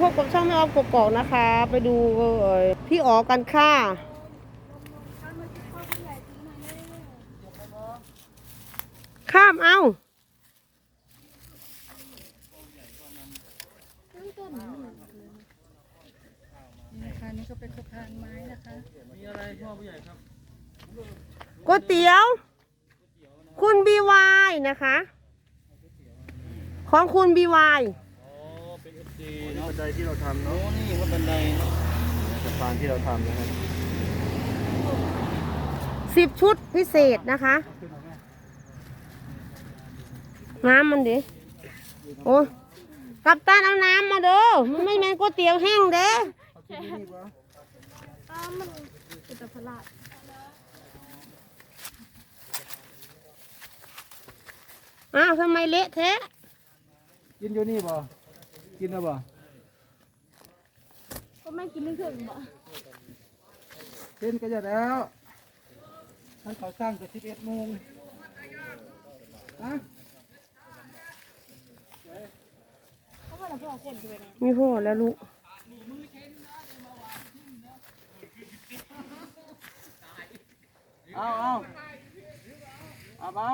พบกับช่องแม่ออฟกกอกนะคะ ไปดูเอ่อพี่อ๋อกันค่ะข้ามเอานะคะนี่ก็เป็นสะพานไม้นะคะ มีอะไรพ่อผู้ใหญ่ครับก๋วยเตี๋ยว คุณบีวายนะคะ ของคุณบีวาย อ๋อเป็นเอฟซีนี่เนาะบันไดที่เราทำโอ้เนาะนี่ว่าบันไดเนาะสะพานที่เราทำนะครับสิบชุดพิเศษนะคะ น้ำมันดิ โอ้กับตันเอาน้ำมาเด้อมันไม่แม่นก๋วยเตี๋ยวแห้งเด้อ้ามันเป็นตะพลาดอ้าวทำไมเละแท้กินอยู่นี่บ่ กินแล้วบ่ก็ไม่กินไม่ถึงบ่กินก็จะแล้วท่านเขาสร้างแต่สิบเอ็ดโมงฮะเพราะว่าเราพ่อคนด้วยนะมีพ่อแล้วลูก เอาเอาเอาเอา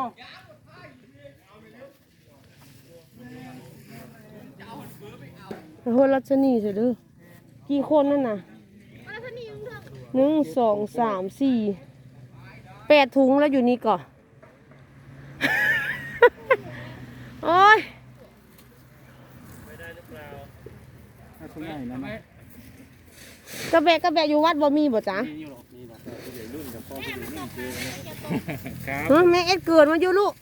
เฮ้ยรัชนีเถอะเด้อกี่คนนั่นน่ะหนึ่งสองสามสี่แปดถุงแล้วอยู่นี่ก่อนโอ้ยให้คุณใหญ่นะนะกระแบะกระแบะอยู่วัดบ่มีบ่จ๊ะนี่หรอกนี่หรอกผู้ใหญ่รุ่นกับพ่อผู้ใหญ่รุ่นเจอกันนะครับฮะแม่เอ็ดเกิดมาอยู่ลูก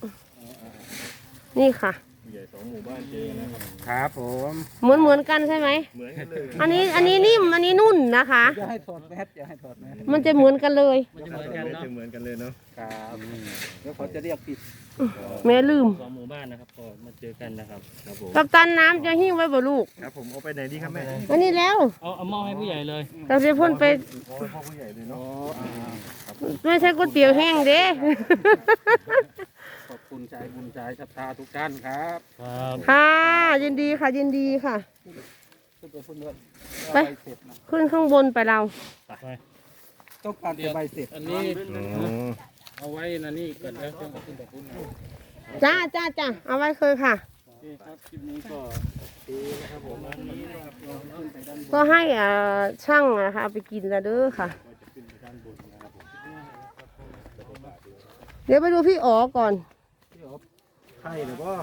นี่ค่ะผู้ใหญ่สองหมู่บ้านเจอกันนะครับครับผมเหมือนเหมือนกันใช่ไหม เหมือนกันเลยอันนี้อันนี้นิ่มอันนี้นุ่นนะคะ อย่าให้ถอดแมสอย่าให้ถอดแมสมันจะเหมือนกันเลย มันจะเหมือนกันเนาะเหมือนกันเลยเนาะครับเดี๋ยวเขาจะเรียกผิดแม่ลืม สองหมู่บ้านนะครับพอมาเจอกันนะครับครับผมกับตันน้ำจะหิ้วไว้บ่ลูก ครับผมเอาไปไหนดีครับแม่อันนี้แล้วเอาเอาหม้อให้ผู้ใหญ่เลยเราจะพ่นไป โอ้พ่อผู้ใหญ่เลยเนาะไม่ใช่ก๋วยเตี๋ยวแห้งเด้ขอบ คุณใจบุญใจศรัทธาทุกท่านครับครับค่ะ ยินดีค่ะ ยินดีค่ะ ขึ้นไปพุ่นเลยไป ใบเสร็จนะขึ้นข้างบนไปเรา ไปต้องการแต่ใบเสร็จอันนี้เอาไว้นะนี่ก่อนแล้วจะมาขึ้นกับคุณนะจ้าจ้าจ้าเอาไว้เคยค่ะ โอเคครับคลิปนี้ก็ดีนะครับผมอันนี้นะครับเราขึ้นไปด้านบนก็ให้อ่าช่างนะคะเอาไปกินแล้วเด้อค่ะก็จะขึ้นไปด้านบนนะครับผมเดี๋ยวไปดูพี่อ๋อก่อน ไข่หรือว่า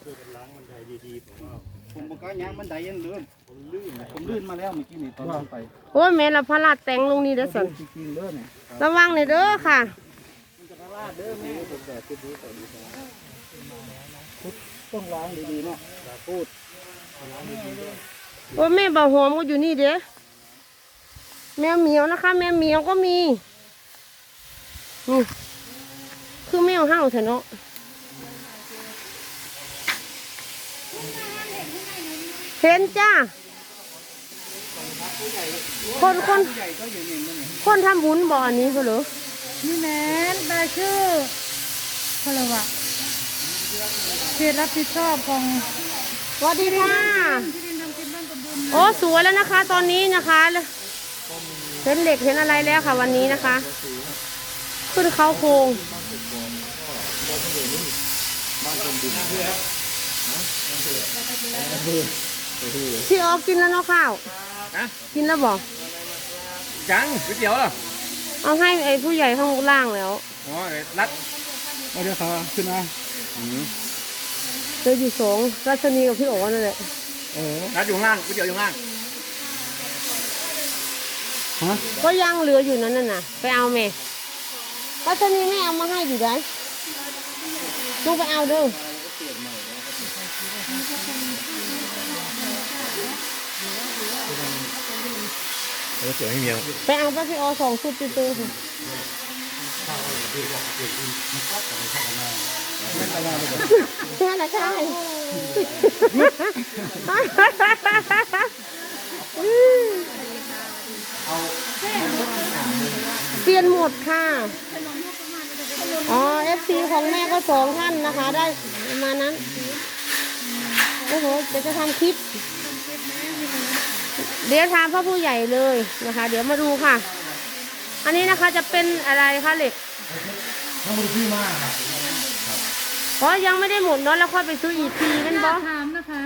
ช่วยกันล้างบันไดดีๆผมว่าผมบอกว่าย้างบันไดยังลื่นผมลื่นผมลื่นมาแล้วเมื่อกี้นี่ตอนขึ้นไปโอ้ยแม่ละพระลาดแต่งลงนี่เด้อสันจริงๆเลื่อนเนี่ยระวังหน่อยเด้อค่ะต้องล้างดีๆเนาะพูดโอ้ยแม่บ่าวหอมก็อยู่นี่เด้อแมวเหมียวนะคะ แมวเหมียวก็มีนี่คือแมวห้าวเถอะเนาะ เห็นจ้า คนคนคนทำบุญบ่ออันนี้เขาเหรอนี่แมนได้ชื่อเขาเรียกว่าเขตรับผิดชอบของสวัสดีค่ะ ที่ดินทำกินบ้านกับบุญโอ้สวยแล้วนะคะ ตอนนี้นะคะเห็นเหล็กเห็นอะไรแล้วค่ะ วันนี้นะคะ ขึ้นเขาโครง พี่ออกกินแล้วเนาะข้าวกินแล้วบอกยังก๋วยเตี๋ยวเหรอเอาให้ไอ้ผู้ใหญ่ข้างล่างแล้วอ๋อรัดเอาเดี๋ยวเขาขึ้นมาเจออยู่สองรัชนีกับพี่โอ๋นั่นแหละเออรัดอยู่ข้างล่างก๋วยเตี๋ยวอยู่ข้างล่างฮะก็ยังเหลืออยู่นั่นน่ะไปเอาแม่รัชนีไม่เอามาให้อยู่ได้ลูกไปเอาเด้อ เออเสือไม่มีไปเอาป้าพี่ออสองชุดตื้อๆค่ะนี่แหละใช่เปลี่ยนหมดค่ะ อ๋อเอฟซีของแม่ก็สองท่านนะคะ ได้ประมาณนั้น โอ้โหเดี๋ยวจะทำคลิป เดี๋ยวถามพ่อผู้ใหญ่เลยนะคะ เดี๋ยวมาดูค่ะ อันนี้นะคะจะเป็นอะไรคะเหล็กทั้งหมดที่มาครับอ๋อยังไม่ได้หมดเนาะแล้วค่อยไปซื้ออีกทีนั่นบอถามนะคะ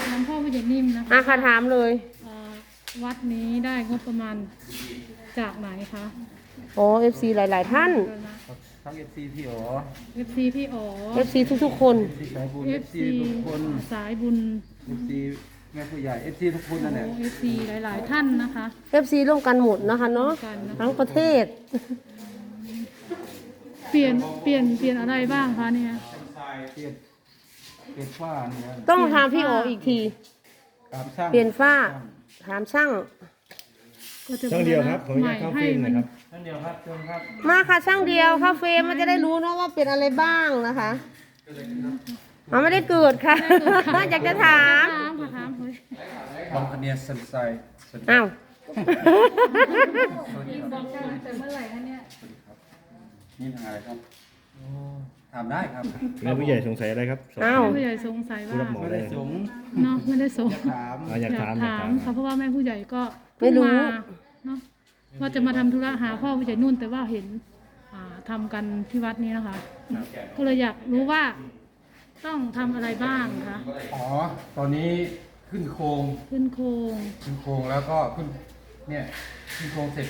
ถามพ่อผู้ใหญ่นิ่มนะคะอะค่ะถามเลยเอ่อวัดนี้ได้งบประมาณจากไหนคะอ๋อเอฟซีหลาย ๆ ท่านทั้งเอฟซีพี่อ๋อเอฟซีพี่อ๋อเอฟซีทุก ๆ คน ที่สายบุญเอเอฟฟซีซีทุกคนสายบุญเอฟซี แม่ผู้ใหญ่เอฟซีทุกคนนั่นแหละโอ้เอฟซีหลาย ๆ ท่านนะคะ เอฟซีร่วมกันหมดนะคะเนาะร่วมกันนะคะ ทั้งประเทศ เปลี่ยนเปลี่ยนเปลี่ยนอะไรบ้างคะเนี่ย เปลี่ยนเปลี่ยนฝ้าเนี่ยต้องถามพี่อ๋ออีกที ตามช่างเปลี่ยนฝ้า ถามช่าง ก็จะช่างเดียวครับขออนุญาตเข้าเฟรมหน่อยครับท่านเดียวครับเชิญครับมาค่ะช่างเดียวค่ะเฟรมมันจะได้รู้เนาะว่าเป็นอะไรบ้างนะคะอ๋อไม่ได้เกิดค่ะ อยากจะถาม ถามค่ะถามเฮ้ย บางคะเนียสันไซสวัสดีอ้าวสวัสดีครับแต่เมื่อไหร่คะเนี่ยนี่ทางอะไรครับถามได้ครับแม่ผู้ใหญ่สงสัยอะไรครับสอบอ้าว ผู้ใหญ่สงสัยผู้ว่ารับเหมาไม่ได้ได้สงเนาะไม่ได้สงถามอ่าอยากถามอยากถาถามมค่ะเพราะว่าแม่ผู้ใหญ่ก็ไม่รู้เพิ่งาเนาะว่าจะมาทำธุระหาพ่อผู้ใหญ่นุ่น แต่ว่าเห็นอ่าทำกันที่วัดนี้นะคะ ก็เลยอยากรู้ว่า ต้องทำอะไรบ้างคะอ๋อ ตอนนี้ ขึ้นโครงขึ้นโครงขึ้นโครงแล้วก็ขึ้นเนี่ยขึ้นโครงเสร็จ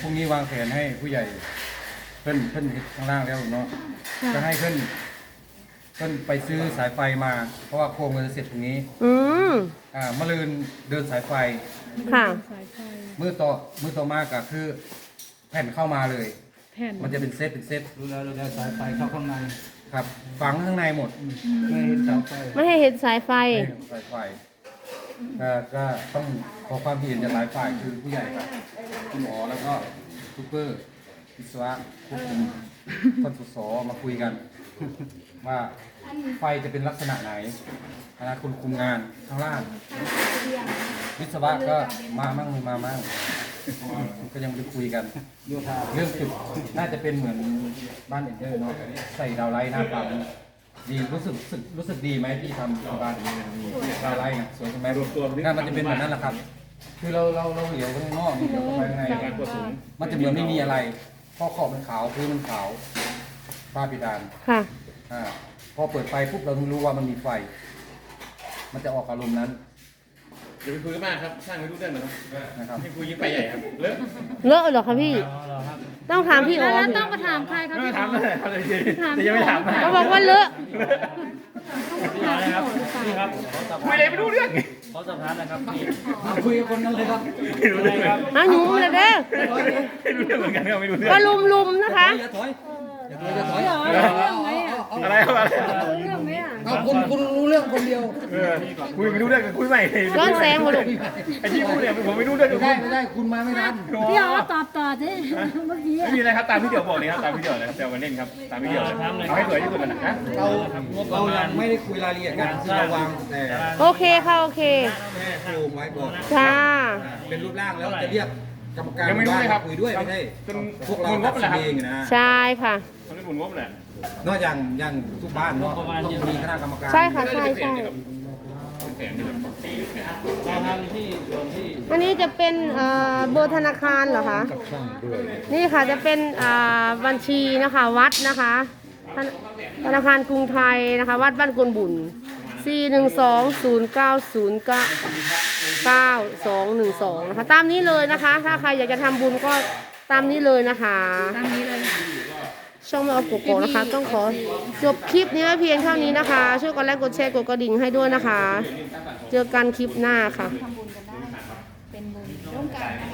พรุ่งนี้วางแผนให้ผู้ใหญ่เพิ่นเพิ่นเฮ็ดข้างล่างแล้วเนาะค่ะจะให้เพิ่นเพิ่นไปซื้อสายไฟมา เพราะว่าโครงมันจะเสร็จตรงนี้อืมอ่ามะรืนเดินสายไฟ ค่ะ สายไฟมือต่อมือต่อมาก็คือ แผ่นเข้ามาเลย แผ่นมันจะเป็นเซตเป็นเซตรู้แล้วรู้แล้วสายไฟเข้าข้างในครับฝังข้างในหมดไม่เห็นเสาไฟไม่ให้เห็นสายไฟไม่ถึงสายไฟ ก็ก็ต้องขอความเห็นจากหลายฝ่ายคือผู้ใหญ่ครับคุณหมอแล้วก็ซูเปอร์วิศวะควบคุมคนสสมาคุยกัน ว่าไฟจะเป็นลักษณะไหนคณะคุณคุมงานข้างล่าง วิศวะก็มามั่งไม่มามั่งก็ยังไม่ได้คุยกัน เรื่องจุดน่าจะเป็นเหมือนบ้านเอ็นเดอร์เนาะใส่ดาวไลท์หน้าปั๊ม ดีรู้สึกรู้สึกรู้สึกดีไหมที่ทำที่บ้านดาวไลท์นะสวยใช่ไหมรวมตัวน่ามันจะเป็นแบบนั้นแหละครับ คือเราเราเราเหลียวไปข้างนอกเหลียวเข้าไปข้างในมันจะเหมือนไม่มีอะไรเพราะขอบมันขาวพื้นมันขาวฝ้าเพดานค่ะ อ่าพอเปิดไฟปุ๊บเราถึงรู้ว่ามันมีไฟ มันจะออกอารมณ์นั้น อย่าไปคุยกันมากครับช่างไม่รู้เรื่องหรอกครับนะครับให้คุยยิ่งไปใหญ่ครับเลอะเลอะเหรอคะพี่ ต้องถามพี่อ๋อแล้วสิต้องมาถามใครคะไม่พี่ถามอ๋อเลยครับเลยแต่ยังไม่ถามนะเขาบอกว่าเลอะถามพี่อ๋อหรือเปล่าคุยเลยไม่รู้เรื่องเอาคุยกับคนนั้นเลยครับไม่รู้เรื่องครับอะหนูเลยเด้อไม่รู้เรื่องเหมือนกันครับไม่รู้เรื่องก็ลุมลุมๆนะคะ อย่าถอยอย่าถอยอย่าถอยพี่ อ๋อรู้เรื่องไหมอะอะไรครับอะไรรู้เรื่องไหมอะเอาคุณคุณรู้เรื่องคนเดียว เออคุยไม่รู้เรื่องกับคุยใหม่เลยย้อนแสงมาลูกไอ้ที่พูดเนี่ยผมไม่รู้เรื่องกับไม่คุได้ยไม่ได้คุณมาไม่ทันพี่อ๋อตอบต่อสิเมื่อกี้ไม่มีอะไรครับตามที่เดี๋ยวบอกเลยครับตามที่เดี๋ยวเลยครับเดี๋ยวมาเล่นครับตามที่เดี๋ยวเลยเอาให้สวยที่สุดนะนะเราเรายังไม่ได้คุยรายละเอียดกันที่เราวางแต่โอเคค่ะโอเค แค่โครงไว้ก่อนจ้าเป็นรูปร่างแล้วจะเรียกกรรมการยังไม่รู้เลยครับคุยด้วยไม่ได้จนพวกเราหมุนงตับดแหสิละนครับเองนะ ใช่ค่ะ ตอนนี้หมุนงบแหละ นอกจากอย่างทุกบ้านเนาะต้องมีคณะกรรมการใช่ค่ะใช่ใช่แสนนี่ครับอันนี้จะเป็นเอ่อเบอร์ธนาคารเหรอคะนี่ค่ะจะเป็นอ่าบัญชีนะคะวัดนะคะธนธนาคารกรุงไทยนะคะ วัดบ้านกวนบุญ 4 1 2 0 9 0 9 9 2 1 2 นะคะ ตามนี้เลยนะคะ ถ้าใครอยากจะทำบุญก็ตามนี้เลยนะคะ ตามนี้เลย ช่องแม่ออาโกโกนะคะ ต้องขอจบคลิปนี้เพียงเท่านี้นะคะ ช่วยกดไลค์กดแชร์กดกระดิ่งให้ด้วยนะคะ เจอกันคลิปหน้าค่ะ ทำบุญกันได้ เป็นบุญร่วมกันนะคะ